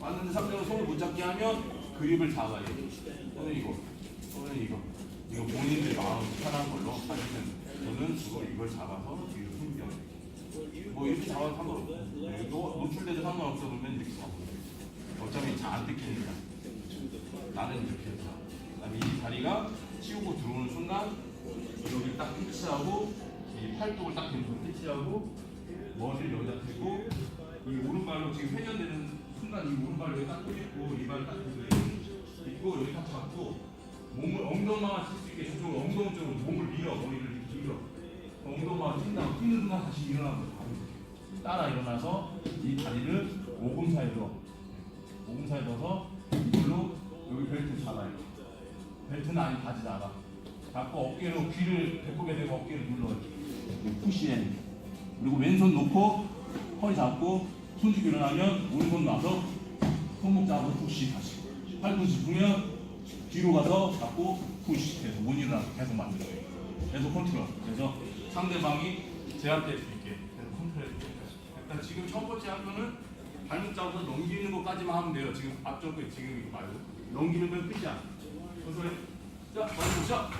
왔는데 상대가 손을 못 잡게 하면 그립을 잡아야 돼. 또는 이거, 또는 이거. 이거 본인들 마음 편한 걸로 아니면 저는 그걸 이걸 잡아서 뒤로 숨겨. 뭐 이렇게 잡아도 상관없고 네, 노출돼도 상관없어 그러면 이렇게 잡아. 어차피 잘안 뜯기니까. 나는 이렇게 해서. 이 다리가 치우고 들어오는 순간 여기 딱 피치하고 이 팔뚝을 딱 대고 피치하고 머리를 여기다 대고 이 오른발로 지금 회전되는 순간 이 오른발 여기 딱 꽂고 이발 딱 대고 있고 여기 딱 잡고 몸을 엉덩방아 칠수 있게 저쪽으로 엉덩이 쪽으로 몸을 밀어 머리를 이렇게 밀어. 엉덩방아 뛴 다음 뛰는 순간 다시 일어나고 따라 일어나서 이 다리를 오금사에 넣어 오금사에 넣어서 이걸로 여기 벨트 잡아요. 벨트는 아니 바지 나가 잡고 어깨로 귀를 배꼽에 대고 어깨를 눌러요. 푸시해. 그리고 왼손 놓고 허리 잡고 손잡이 일어나면 오른손 놔서 손목 잡고 푸시 다시. 팔꿈치 부면 뒤로 가서 잡고 푸시 계속 못 일어나게 계속 만들어요. 계속 컨트롤. 그래서 상대방이 제압될 수 있게 계속 컨트롤해 줘요. 일단 지금 첫 번째 한 거는 발목 잡아서 넘기는 것까지만 하면 돼요. 지금 앞쪽 거 지금 이거 말고 넘기는 건 끝이야. 컨트롤해 자, 먼저 보자.